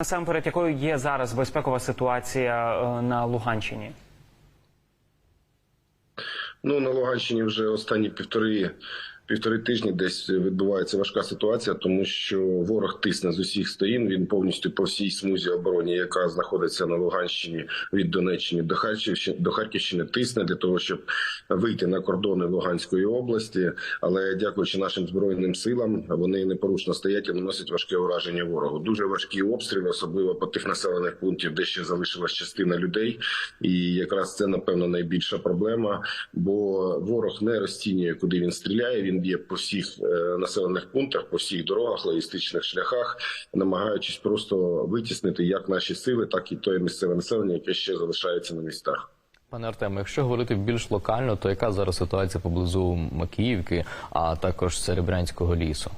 Насамперед, якою є зараз безпекова ситуація е, на Луганщині? Ну на Луганщині вже останні півтори. Півтори тижні десь відбувається важка ситуація, тому що ворог тисне з усіх сторін. Він повністю по всій смузі обороні, яка знаходиться на Луганщині від Донеччини до Харківщини до Харківщини, тисне для того, щоб вийти на кордони Луганської області. Але дякуючи нашим збройним силам, вони непорушно стоять і наносять важке ураження ворогу. Дуже важкі обстріли, особливо по тих населених пунктів, де ще залишилась частина людей. І якраз це напевно найбільша проблема, бо ворог не розцінює, куди він стріляє. Він б'є по всіх е, населених пунктах, по всіх дорогах, логістичних шляхах, намагаючись просто витіснити як наші сили, так і те місцеве населення, яке ще залишається на містах. Пане Артем, якщо говорити більш локально, то яка зараз ситуація поблизу Макіївки, а також Серебрянського лісу?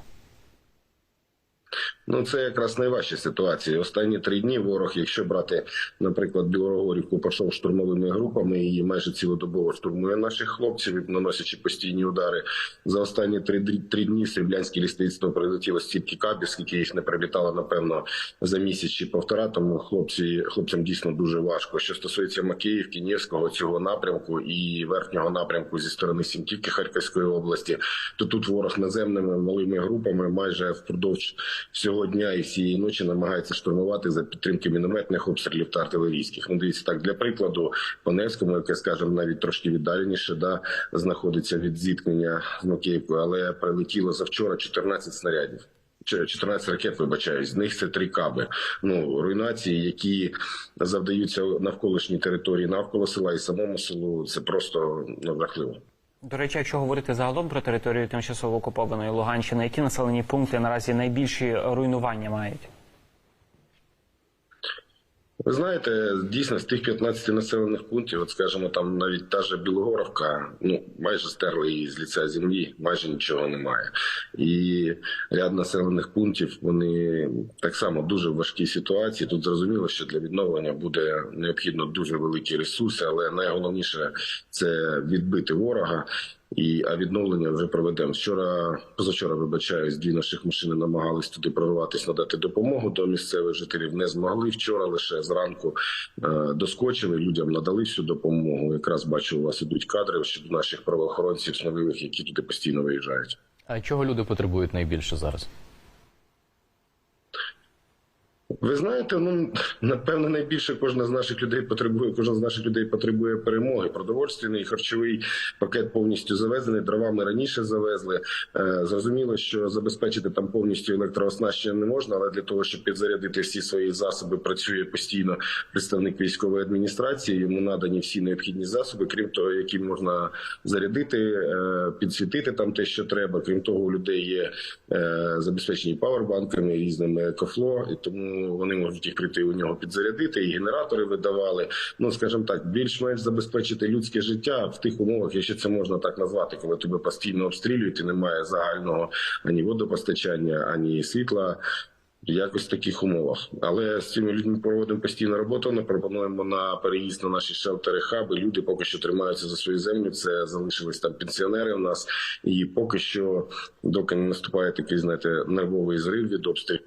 Ну це якраз найважча ситуація. Останні три дні ворог, якщо брати, наприклад, Білогорівку, пішов штурмовими групами і майже цілодобово штурмує наших хлопців, наносячи постійні удари. За останні три, три дні Сріблянське лісництво прилетіло стільки кабів, скільки їх не прилітало, напевно, за місяць чи півтора. Тому хлопці хлопцям дійсно дуже важко. Що стосується Макіївки, Нєвського цього напрямку і верхнього напрямку зі сторони Сімківки Харківської області, то тут ворог наземними малими групами майже впродовж всього дня і всієї ночі намагається штурмувати за підтримки мінометних обстрілів та артилерійських. Ну, дивіться так для прикладу, по Невському, яке скажімо, навіть трошки віддаленіше, да знаходиться від зіткнення з Макіївкою, але прилетіло завчора 14 снарядів. Чи 14 ракет, вибачаюсь, з них це три каби. Ну руйнації, які завдаються навколишній території навколо села і самому селу. Це просто ну, жахливо. До речі, якщо говорити загалом про територію тимчасово окупованої Луганщини, які населені пункти наразі найбільші руйнування мають? Ви знаєте, дійсно з тих 15 населених пунктів, от скажімо, там навіть та же Білогоровка, ну майже стерли її з ліця землі, майже нічого немає. І ряд населених пунктів вони так само дуже в важкій ситуації. Тут зрозуміло, що для відновлення буде необхідно дуже великі ресурси, але найголовніше це відбити ворога. І а відновлення вже проведемо. Вчора, позавчора, вибачаюсь, дві наших машини намагались туди прорватися, надати допомогу до місцевих жителів. Не змогли вчора. Лише зранку е, доскочили. Людям надали всю допомогу. Якраз бачу, у вас ідуть кадри щодо наших правоохоронців сміливих, які туди постійно виїжджають. А чого люди потребують найбільше зараз? Ви знаєте, ну напевно, найбільше кожна з наших людей потребує. Кожен з наших людей потребує перемоги. Продовольственний харчовий пакет повністю завезений. Дровами раніше завезли. Е, зрозуміло, що забезпечити там повністю електрооснащення не можна, але для того, щоб підзарядити всі свої засоби, працює постійно представник військової адміністрації. Йому надані всі необхідні засоби, крім того, які можна зарядити, е, підсвітити там те, що треба. Крім того, у людей є е, забезпечені павербанками, різними екофло, і тому вони можуть їх прийти у нього підзарядити, і генератори видавали. Ну скажімо так, більш-менш забезпечити людське життя в тих умовах, якщо це можна так назвати, коли тебе постійно обстрілюють і немає загального ані водопостачання, ані світла. Якось в таких умовах, але з цими людьми проводимо постійну роботу. Ми пропонуємо на переїзд на наші шелтери, хаби. Люди поки що тримаються за свою землю. Це залишились там пенсіонери. У нас і поки що, доки не наступає такий, знаєте, нервовий зрив від обстрілів,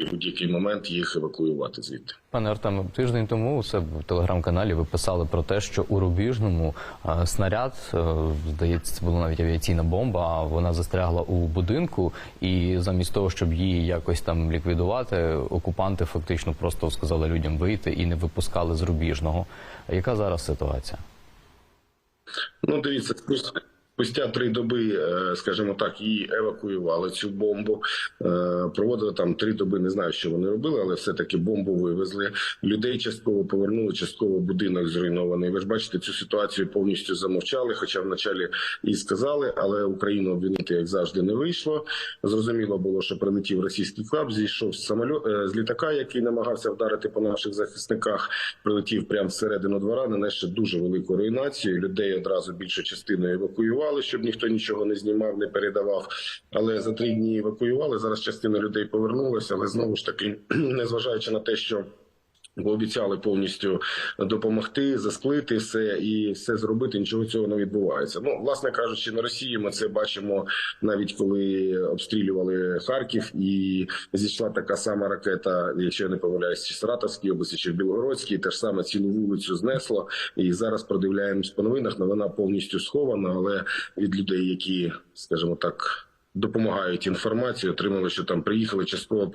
і в будь-який момент їх евакуювати звідти. Пане Артеме, тиждень тому у себе в телеграм-каналі ви писали про те, що у Рубіжному е, снаряд, е, здається, це була навіть авіаційна бомба. Вона застрягла у будинку, і замість того, щоб її якось там ліквідувати, окупанти фактично просто сказали людям вийти і не випускали з Рубіжного. Яка зараз ситуація? Ну, дивіться, спустя- три доби, е, скажімо так, її евакуювали цю бомбу. Е, Проводили там три доби. Не знаю, що вони робили, але все таки бомбу вивезли. Людей частково повернули, частково будинок зруйнований. Ви ж бачите, цю ситуацію повністю замовчали. Хоча вначалі і сказали, але Україну обвинити як завжди не вийшло. Зрозуміло було, що прилетів російський клаб, зійшов з самольот е, з літака, який намагався вдарити по наших захисниках. Прилетів прямо всередину двора, нанесе дуже велику руйнацію. Людей одразу більшу частину евакуювали, щоб ніхто нічого не знімав, не передавав. Але за три дні евакуювали. Зараз частина людей повернулася, але знову ж таки, незважаючи на те, що Пообіцяли повністю допомогти, засклити все і все зробити. Нічого цього не відбувається. Ну, власне кажучи, на Росії ми це бачимо навіть коли обстрілювали Харків, і зійшла така сама ракета, якщо я не помиляюсь, чи в Саратовській області, чи в Білгородській, те ж саме цілу вулицю знесло. І зараз продивляємось по новинах. Новина повністю схована, але від людей, які, скажімо так. Допомагають інформацію, отримали, що там приїхали частково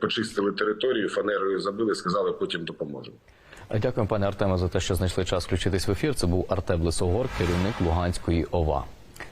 почистили територію, фанерою забили, сказали, потім допоможемо. Дякую, пане Артеме, за те, що знайшли час включитись в ефір. Це був Артем Лисогор, керівник Луганської ОВА.